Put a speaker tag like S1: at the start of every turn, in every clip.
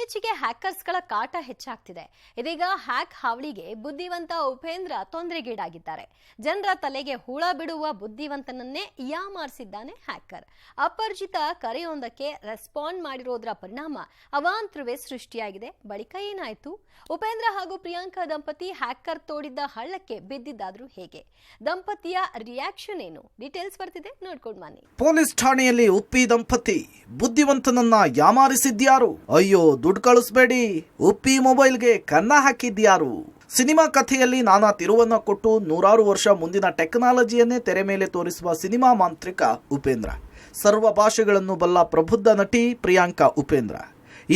S1: ಇತ್ತೀಚೆಗೆ ಹ್ಯಾಕರ್ಸ್ಗಳ ಕಾಟ ಹೆಚ್ಚಾಗ್ತಿದೆ. ಇದೀಗ ಹ್ಯಾಕ್ ಹಾವಳಿಗೆ ಬುದ್ಧಿವಂತ ಉಪೇಂದ್ರ ತೊಂದರೆಗೀಡಾಗಿದ್ದಾರೆ. ಜನರ ತಲೆಗೆ ಹುಳ ಬಿಡುವ ಬುದ್ಧಿವಂತನನ್ನೇ ಯಾಮಾರಿಸಿದ್ದಾನೆ ಹ್ಯಾಕರ್. ಅಪರಿಚಿತ ಕರೆಯೊಂದಕ್ಕೆ ರೆಸ್ಪಾಂಡ್ ಮಾಡಿರೋದ್ರ ಪರಿಣಾಮ ಅವಾಂತ್ರವೇ ಸೃಷ್ಟಿಯಾಗಿದೆ. ಬಳಿಕ ಏನಾಯ್ತು? ಉಪೇಂದ್ರ ಹಾಗೂ ಪ್ರಿಯಾಂಕಾ ದಂಪತಿ ಹ್ಯಾಕರ್ ತೋಡಿದ್ದ ಹಳ್ಳಕ್ಕೆ ಬಿದ್ದಿದ್ದಾದ್ರೂ ಹೇಗೆ? ದಂಪತಿಯ ರಿಯಾಕ್ಷನ್ ಏನು? ಡೀಟೇಲ್ಸ್ ಬರ್ತಿದೆ. ನೋಡ್ಕೊಂಡು ಬನ್ನಿ.
S2: ಪೊಲೀಸ್ ಠಾಣೆಯಲ್ಲಿ ಉಪ್ಪಿ ದಂಪತಿ ಬುದ್ಧಿವಂತನನ್ನ ಯಾಮಾರಿಸಿದ್ಯಾರು? ಅಯ್ಯೋ ದುಡ್ಡು ಕಳಿಸ್ಬೇಡಿ. ಉಪ್ಪಿ ಮೊಬೈಲ್ಗೆ ಕನ್ನ ಹಾಕಿದ್ಯಾರು? ಸಿನಿಮಾ ಕಥೆಯಲ್ಲಿ ನಾನಾ ತಿರುವನ್ನ ಕೊಟ್ಟು ನೂರಾರು ವರ್ಷ ಮುಂದಿನ ಟೆಕ್ನಾಲಜಿಯನ್ನೇ ತೆರೆ ಮೇಲೆ ತೋರಿಸುವ ಸಿನಿಮಾ ಮಾಂತ್ರಿಕ ಉಪೇಂದ್ರ. ಸರ್ವ ಭಾಷೆಗಳನ್ನು ಬಲ್ಲ ಪ್ರಬುದ್ಧ ನಟಿ ಪ್ರಿಯಾಂಕಾ ಉಪೇಂದ್ರ.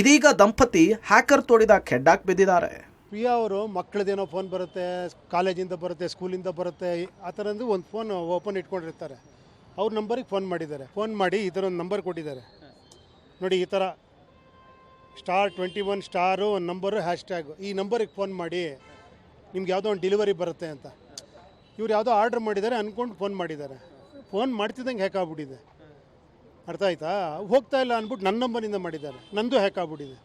S2: ಇದೀಗ ದಂಪತಿ ಹ್ಯಾಕರ್ ತೋಡಿದ ಕೆಡ್ಡಾಕ್ ಬಿದ್ದಿದ್ದಾರೆ.
S3: ಪ್ರಿಯಾ ಅವರು ಮಕ್ಕಳದೇನೋ ಫೋನ್ ಬರುತ್ತೆ, ಕಾಲೇಜಿಂದ ಬರುತ್ತೆ, ಸ್ಕೂಲಿಂದ ಬರುತ್ತೆ, ಆ ಥರದ್ದು ಒಂದು ಫೋನ್ ಓಪನ್ ಇಟ್ಕೊಂಡಿರ್ತಾರೆ. ಅವ್ರ ನಂಬರಿಗೆ ಫೋನ್ ಮಾಡಿದ್ದಾರೆ. ಫೋನ್ ಮಾಡಿ ಈ ಥರ ಒಂದು ನಂಬರ್ ಕೊಟ್ಟಿದ್ದಾರೆ. ನೋಡಿ, ಈ ಥರ ಸ್ಟಾರ್ ಟ್ವೆಂಟಿ ಒನ್ ಸ್ಟಾರು ಒಂದು ನಂಬರು ಹ್ಯಾಶ್ ಟ್ಯಾಗು ಈ ನಂಬರಿಗೆ ಫೋನ್ ಮಾಡಿ, ನಿಮ್ಗೆ ಯಾವುದೋ ಒಂದು ಡೆಲಿವರಿ ಬರುತ್ತೆ ಅಂತ. ಇವ್ರು ಯಾವುದೋ ಆರ್ಡ್ರ್ ಮಾಡಿದ್ದಾರೆ ಅಂದ್ಕೊಂಡು ಫೋನ್ ಮಾಡಿದ್ದಾರೆ. ಫೋನ್ ಮಾಡ್ತಿದ್ದಂಗೆ ಹ್ಯಾಕ್ ಆಗ್ಬಿಟ್ಟಿದೆ. ಅರ್ಥ ಆಯ್ತಾ? ಹೋಗ್ತಾ ಇಲ್ಲ ಅಂದ್ಬಿಟ್ಟು ನನ್ನ ನಂಬರಿಂದ ಮಾಡಿದ್ದಾರೆ. ನಂದು ಹ್ಯಾಕ್ ಆಗ್ಬಿಟ್ಟಿದೆ.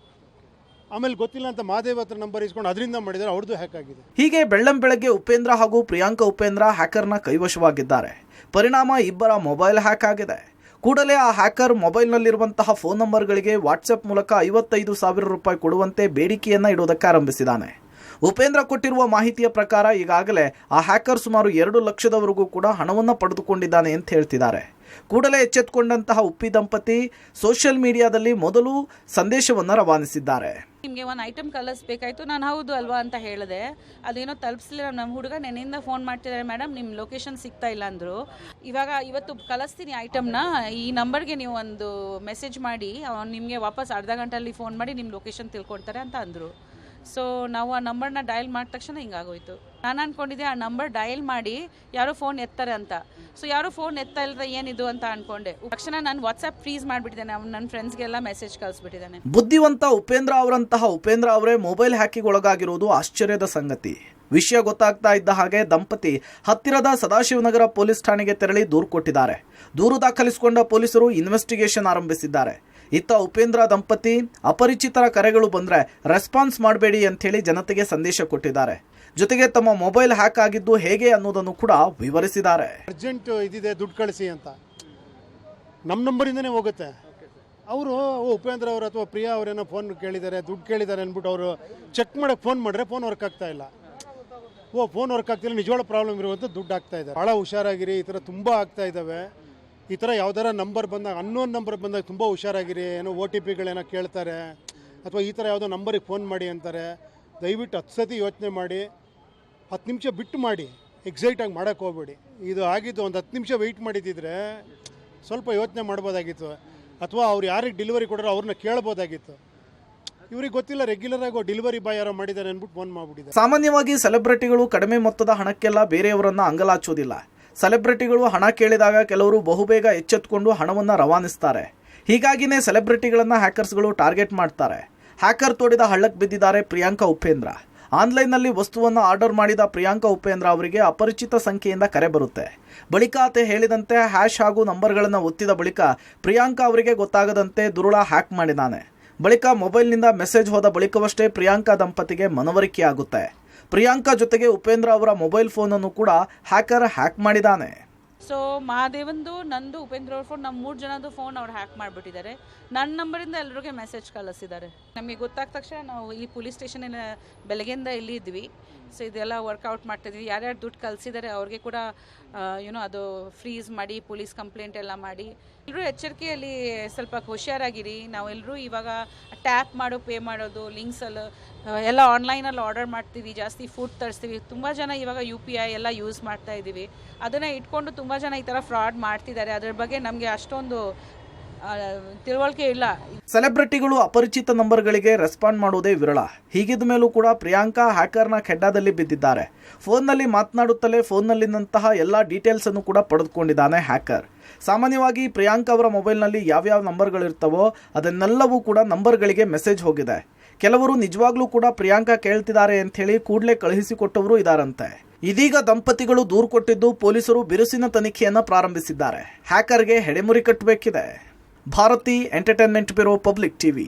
S3: ಆಮೇಲೆ ಗೊತ್ತಿಲ್ಲ ಅಂತ ಮಹಾದೇವ್ ಹತ್ರ ನಂಬರ್ ಇಸ್ಕೊಂಡು ಅದರಿಂದ ಮಾಡಿದ್ದಾರೆ ಅವ್ರದ್ದು ಹ್ಯಾಕ್ ಆಗಿದೆ.
S2: ಹೀಗೆ ಬೆಳ್ಳಂ ಬೆಳಗ್ಗೆ ಉಪೇಂದ್ರ ಹಾಗೂ ಪ್ರಿಯಾಂಕ ಉಪೇಂದ್ರ ಹ್ಯಾಕರ್ನ ಕೈವಶವಾಗಿದ್ದಾರೆ. ಪರಿಣಾಮ ಇಬ್ಬರ ಮೊಬೈಲ್ ಹ್ಯಾಕ್ ಆಗಿದೆ. ಕೂಡಲೇ ಆ ಹ್ಯಾಕರ್ ಮೊಬೈಲ್ನಲ್ಲಿರುವಂತಹ ಫೋನ್ ನಂಬರ್ಗಳಿಗೆ ವಾಟ್ಸಪ್ ಮೂಲಕ ಐವತ್ತೈದು ಸಾವಿರ ರೂಪಾಯಿ ಕೊಡುವಂತೆ ಬೇಡಿಕೆಯನ್ನ ಇಡುವುದಕ್ಕೆ ಆರಂಭಿಸಿದ್ದಾನೆ. ಉಪೇಂದ್ರ ಕೊಟ್ಟಿರುವ ಮಾಹಿತಿಯ ಪ್ರಕಾರ ಈಗಾಗಲೇ ಆ ಹ್ಯಾಕರ್ ಸುಮಾರು ಎರಡು ಲಕ್ಷದವರೆಗೂ ಕೂಡ ಹಣವನ್ನು ಪಡೆದುಕೊಂಡಿದ್ದಾನೆ ಅಂತ ಹೇಳ್ತಿದ್ದಾರೆ. ಕೂಡಲೇ ಎಚ್ಚೆತ್ತುಕೊಂಡಂತಹ ಉಪ್ಪಿ ದಂಪತಿ ಸೋಷಿಯಲ್ ಮೀಡಿಯಾದಲ್ಲಿ ಮೊದಲು ಸಂದೇಶವನ್ನು ರವಾನಿಸಿದ್ದಾರೆ.
S4: ನಿಮಗೆ ಒಂದು ಐಟಮ್ ಕಲರ್ಸ್ ಬೇಕಾಯಿತು ನಾನು ಹೌದು ಅಲ್ವಾ ಅಂತ ಹೇಳಿದೆ. ಅದೇನೋ ತಲುಪಿಸಲಿಲ್ಲ. ನಮ್ಮ ಹುಡುಗ ನೆನೆಯಿಂದ ಫೋನ್ ಮಾಡ್ತಿದ್ದಾರೆ ಮೇಡಮ್ ನಿಮ್ಮ ಲೊಕೇಶನ್ ಸಿಗ್ತಾ ಇಲ್ಲ ಅಂದರು. ಇವಾಗ ಇವತ್ತು ಕಲಿಸ್ತೀನಿ ಐಟಮ್ನ ಈ ನಂಬರ್ಗೆ ನೀವು ಒಂದು ಮೆಸೇಜ್ ಮಾಡಿ ನಿಮಗೆ ವಾಪಸ್ ಅರ್ಧ ಗಂಟೆಯಲ್ಲಿ ಫೋನ್ ಮಾಡಿ ನಿಮ್ಮ ಲೊಕೇಶನ್ ತಿಳ್ಕೊಡ್ತಾರೆ ಅಂತ ಅಂದರು. ಸೊ ನಾವು ಆ ನಂಬರ್ನ ಡಯಲ್ ಮಾಡಿದ ತಕ್ಷಣ ಹಿಂಗಾಗೋಯ್ತು. ನಾನು ಅಂದ್ಕೊಂಡಿದ್ದೆ ಆ ನಂಬರ್ ಡಯಲ್ ಮಾಡಿ ಯಾರೋ ಫೋನ್ ಎತ್ತಾರೆ ಅಂತ. ಸೊ ಯಾರೋ ಫೋನ್ ಎತ್ತಾ ಇಲ್ಲದ ಏನಿದು ಅಂತ ಅನ್ಕೊಂಡೆ. ತಕ್ಷಣ ನಾನು ವಾಟ್ಸಪ್ ಫ್ರೀಸ್ ಮಾಡಿಬಿಟ್ಟಿದ್ದೇನೆ, ಅವ್ನು ನನ್ನ ಫ್ರೆಂಡ್ಸ್ಗೆಲ್ಲ ಮೆಸೇಜ್ ಕಳಿಸ್ಬಿಟ್ಟಿದ್ದಾನೆ.
S2: ಬುದ್ಧಿವಂತ ಉಪೇಂದ್ರ ಅವರಂತಹ ಉಪೇಂದ್ರ ಅವರೇ ಮೊಬೈಲ್ ಹ್ಯಾಕಿಗೆ ಒಳಗಾಗಿರುವುದು ಆಶ್ಚರ್ಯದ ಸಂಗತಿ. ವಿಷಯ ಗೊತ್ತಾಗ್ತಾ ಇದ್ದ ಹಾಗೆ ದಂಪತಿ ಹತ್ತಿರದ ಸದಾಶಿವನಗರ ಪೊಲೀಸ್ ಠಾಣೆಗೆ ತೆರಳಿ ದೂರು ಕೊಟ್ಟಿದ್ದಾರೆ. ದೂರು ದಾಖಲಿಸಿಕೊಂಡ ಪೊಲೀಸರು ಇನ್ವೆಸ್ಟಿಗೇಷನ್ ಆರಂಭಿಸಿದ್ದಾರೆ. ಇತ್ತ ಉಪೇಂದ್ರ ದಂಪತಿ ಅಪರಿಚಿತರ ಕರೆಗಳು ಬಂದರೆ ರೆಸ್ಪಾನ್ಸ್ ಮಾಡಬೇಡಿ ಅಂಥೇಳಿ ಜನತೆಗೆ ಸಂದೇಶ ಕೊಟ್ಟಿದ್ದಾರೆ. ಜೊತೆಗೆ ತಮ್ಮ ಮೊಬೈಲ್ ಹ್ಯಾಕ್ ಆಗಿದ್ದು ಹೇಗೆ ಅನ್ನೋದನ್ನು ಕೂಡ ವಿವರಿಸಿದ್ದಾರೆ.
S3: ಅರ್ಜೆಂಟ್ ಇದಿದೆ, ದುಡ್ಡು ಕಳಿಸಿ ಅಂತ. ನಮ್ಮ ನಂಬರಿಂದನೇ ಹೋಗುತ್ತೆ. ಅವರು ಉಪೇಂದ್ರ ಅವರು ಅಥವಾ ಪ್ರಿಯಾ ಅವರೇನೋ ಫೋನ್ ಕೇಳಿದ್ದಾರೆ, ದುಡ್ಡು ಕೇಳಿದ್ದಾರೆ ಅಂದ್ಬಿಟ್ಟು ಅವರು ಚೆಕ್ ಮಾಡೋಕ್ಕೆ ಫೋನ್ ಮಾಡಿದ್ರೆ ಫೋನ್ ವರ್ಕ್ ಆಗ್ತಾ ಇಲ್ಲ. ಓ ಫೋನ್ ವರ್ಕ್ ಆಗ್ತಿಲ್ಲ ನಿಜವಾದ ಪ್ರಾಬ್ಲಮ್ ಇರುವಂಥ ದುಡ್ಡು ಆಗ್ತಾ ಇದೆ. ಭಾಳ ಹುಷಾರಾಗಿರಿ, ಈ ಥರ ತುಂಬ ಆಗ್ತಾ ಇದ್ದಾವೆ. ಈ ಥರ ಯಾವ್ದಾರ ನಂಬರ್ ಬಂದಾಗ ಅನ್ನೋನ್ ನಂಬರ್ ಬಂದಾಗ ತುಂಬ ಹುಷಾರಾಗಿರಿ, ಏನೋ ಓ ಟಿ ಪಿಗಳೇನೋ ಕೇಳ್ತಾರೆ, ಅಥವಾ ಈ ಥರ ಯಾವುದೋ ನಂಬರಿಗೆ ಫೋನ್ ಮಾಡಿ ಅಂತಾರೆ, ದಯವಿಟ್ಟು ಹತ್ತು ಸತಿ ಯೋಚನೆ ಮಾಡಿ, ಹತ್ತು ನಿಮಿಷ ಬಿಟ್ಟು ಮಾಡಿ ಎಕ್ಸೈಟಾಗಿ ಮಾಡೋಕ್ಕೆ ಹೋಗ್ಬೇಡಿ. ಇದು ಆಗಿದ್ದು ಒಂದು ಹತ್ತು ನಿಮಿಷ ವೆಯ್ಟ್ ಮಾಡಿದ್ದಿದ್ರೆ ಸ್ವಲ್ಪ ಯೋಚನೆ ಮಾಡ್ಬೋದಾಗಿತ್ತು, ಅಥವಾ ಅವ್ರು ಯಾರಿಗೆ ಡೆಲಿವರಿ ಕೊಡೋರು ಅವ್ರನ್ನ ಕೇಳ್ಬೋದಾಗಿತ್ತು. ಇವ್ರಿಗೆ ಗೊತ್ತಿಲ್ಲ ರೆಗ್ಯುಲರ್ ಆಗಿ ಡೆಲಿವರಿ ಬಾಯ್ ಯಾರೋ ಮಾಡಿದ್ದಾರೆ ಅಂದ್ಬಿಟ್ಟು ಫೋನ್ ಮಾಡಿಬಿಟ್ಟಿದ್ದಾರೆ.
S2: ಸಾಮಾನ್ಯವಾಗಿ ಸೆಲೆಬ್ರಿಟಿಗಳು ಕಡಿಮೆ ಮೊತ್ತದ ಹಣಕ್ಕೆಲ್ಲ ಬೇರೆಯವರನ್ನ ಅಂಗಲಾಚೋದಿಲ್ಲ. ಸೆಲೆಬ್ರಿಟಿಗಳು ಹಣ ಕೇಳಿದಾಗ ಕೆಲವರು ಬಹುಬೇಗ ಎಚ್ಚೆತ್ತುಕೊಂಡು ಹಣವನ್ನು ರವಾನಿಸ್ತಾರೆ. ಹೀಗಾಗಿನೇ ಸೆಲೆಬ್ರಿಟಿಗಳನ್ನು ಹ್ಯಾಕರ್ಸ್ಗಳು ಟಾರ್ಗೆಟ್ ಮಾಡ್ತಾರೆ. ಹ್ಯಾಕರ್ ತೋಡಿದ ಹಳ್ಳಕ್ಕೆ ಬಿದ್ದಿದ್ದಾರೆ ಪ್ರಿಯಾಂಕಾ ಉಪೇಂದ್ರ. ಆನ್ಲೈನ್ನಲ್ಲಿ ವಸ್ತುವನ್ನು ಆರ್ಡರ್ ಮಾಡಿದ ಪ್ರಿಯಾಂಕಾ ಉಪೇಂದ್ರ ಅವರಿಗೆ ಅಪರಿಚಿತ ಸಂಖ್ಯೆಯಿಂದ ಕರೆ ಬರುತ್ತೆ. ಬಳಿಕ ಆತ ಹೇಳಿದಂತೆ ಹ್ಯಾಶ್ ಹಾಗೂ ನಂಬರ್ಗಳನ್ನು ಒತ್ತಿದ ಬಳಿಕ ಪ್ರಿಯಾಂಕಾ ಅವರಿಗೆ ಗೊತ್ತಾಗದಂತೆ ದುರುಳ ಹ್ಯಾಕ್ ಮಾಡಿದ್ದಾನೆ. ಬಳಿಕ ಮೊಬೈಲ್ನಿಂದ ಮೆಸೇಜ್ ಹೋದ ಬಳಿಕವಷ್ಟೇ ಪ್ರಿಯಾಂಕಾ ದಂಪತಿಗೆ ಮನವರಿಕೆಯಾಗುತ್ತೆ. ಪ್ರಿಯಾಂಕಾ ಜೊತೆಗೆ ಉಪೇಂದ್ರ ಅವರ ಮೊಬೈಲ್ ಫೋನನ್ನು ಕೂಡ ಹ್ಯಾಕರ್ ಹ್ಯಾಕ್ ಮಾಡಿದ್ದಾನೆ.
S4: ಸೊ ಮಹಾದೇವಂದು, ನಂದು, ಉಪೇಂದ್ರ ಅವ್ರ ಫೋನ್ ನಮ್ಮ ಮೂರು ಜನದ್ದು ಫೋನ್ ಅವ್ರು ಹ್ಯಾಕ್ ಮಾಡಿಬಿಟ್ಟಿದ್ದಾರೆ. ನನ್ನ ನಂಬರಿಂದ ಎಲ್ಲರಿಗೆ ಮೆಸೇಜ್ ಕಳಿಸಿದ್ದಾರೆ. ನಮಗೆ ಗೊತ್ತಾದ ತಕ್ಷಣ ನಾವು ಈ ಪೊಲೀಸ್ ಸ್ಟೇಷನಿನ ಬೆಳಗ್ಗೆಯಿಂದ ಇಲ್ಲಿ ಇದ್ವಿ. ಸೊ ಇದೆಲ್ಲ ವರ್ಕೌಟ್ ಮಾಡ್ತಿದ್ವಿ. ಯಾರ್ಯಾರು ದುಡ್ಡು ಕಳಿಸಿದ್ದಾರೆ ಅವ್ರಿಗೆ ಕೂಡ ಏನೋ ಅದು ಫ್ರೀಸ್ ಮಾಡಿ, ಪೊಲೀಸ್ ಕಂಪ್ಲೇಂಟ್ ಎಲ್ಲ ಮಾಡಿ ಎಲ್ಲರೂ ಎಚ್ಚರಿಕೆಯಲ್ಲಿ ಸ್ವಲ್ಪ ಹುಷಾರಾಗಿರಿ. ನಾವೆಲ್ಲರೂ ಇವಾಗ ಟ್ಯಾಪ್ ಮಾಡೋ, ಪೇ ಮಾಡೋದು ಲಿಂಕ್ಸಲ್ಲಿ ಎಲ್ಲ ಆನ್ಲೈನಲ್ಲಿ ಆರ್ಡರ್ ಮಾಡ್ತೀವಿ, ಜಾಸ್ತಿ ಫುಡ್ ತರಿಸ್ತೀವಿ. ತುಂಬ ಜನ ಇವಾಗ ಯು ಪಿ ಐ ಎಲ್ಲ ಯೂಸ್ ಮಾಡ್ತಾ ಇದ್ದೀವಿ ಅದನ್ನು ಇಟ್ಕೊಂಡು ತುಂಬ ಜನ ಈ ಥರ ಫ್ರಾಡ್ ಮಾಡ್ತಿದ್ದಾರೆ. ಅದ್ರ ಬಗ್ಗೆ ನಮಗೆ ಅಷ್ಟೊಂದು ತಿಳುವಳಿಕೆ ಇಲ್ಲ.
S2: ಸೆಲೆಬ್ರಿಟಿಗಳು ಅಪರಿಚಿತ ನಂಬರ್ಗಳಿಗೆ ರೆಸ್ಪಾಂಡ್ ಮಾಡುವುದೇ ವಿರಳ. ಹೀಗಿದ ಮೇಲೂ ಕೂಡ ಪ್ರಿಯಾಂಕಾ ಹ್ಯಾಕರ್ನ ಖೆಡ್ಡಾದಲ್ಲಿ ಬಿದ್ದಿದ್ದಾರೆ. ಫೋನ್ನಲ್ಲಿ ಮಾತನಾಡುತ್ತಲೇ ಫೋನ್ನಲ್ಲಿನಂತಹ ಎಲ್ಲ ಡೀಟೇಲ್ಸ್ ಅನ್ನು ಕೂಡ ಪಡೆದುಕೊಂಡಿದ್ದಾನೆ ಹ್ಯಾಕರ್. ಸಾಮಾನ್ಯವಾಗಿ ಪ್ರಿಯಾಂಕಾ ಅವರ ಮೊಬೈಲ್ನಲ್ಲಿ ಯಾವ್ಯಾವ ನಂಬರ್ಗಳಿರ್ತವೋ ಅದನ್ನೆಲ್ಲವೂ ಕೂಡ ನಂಬರ್ಗಳಿಗೆ ಮೆಸೇಜ್ ಹೋಗಿದೆ. ಕೆಲವರು ನಿಜವಾಗ್ಲೂ ಕೂಡ ಪ್ರಿಯಾಂಕಾ ಕೇಳ್ತಿದ್ದಾರೆ ಅಂತ ಹೇಳಿ ಕೂಡಲೇ ಕಳುಹಿಸಿಕೊಟ್ಟವರು ಇದಾರಂತೆ. ಇದೀಗ ದಂಪತಿಗಳು ದೂರು ಕೊಟ್ಟಿದ್ದು ಪೊಲೀಸರು ಬಿರುಸಿನ ತನಿಖೆಯನ್ನ ಪ್ರಾರಂಭಿಸಿದ್ದಾರೆ. ಹ್ಯಾಕರ್ಗೆ ಹೆಡೆಮುರಿ ಕಟ್ಟಬೇಕಿದೆ. Bharati entertainment bureau public TV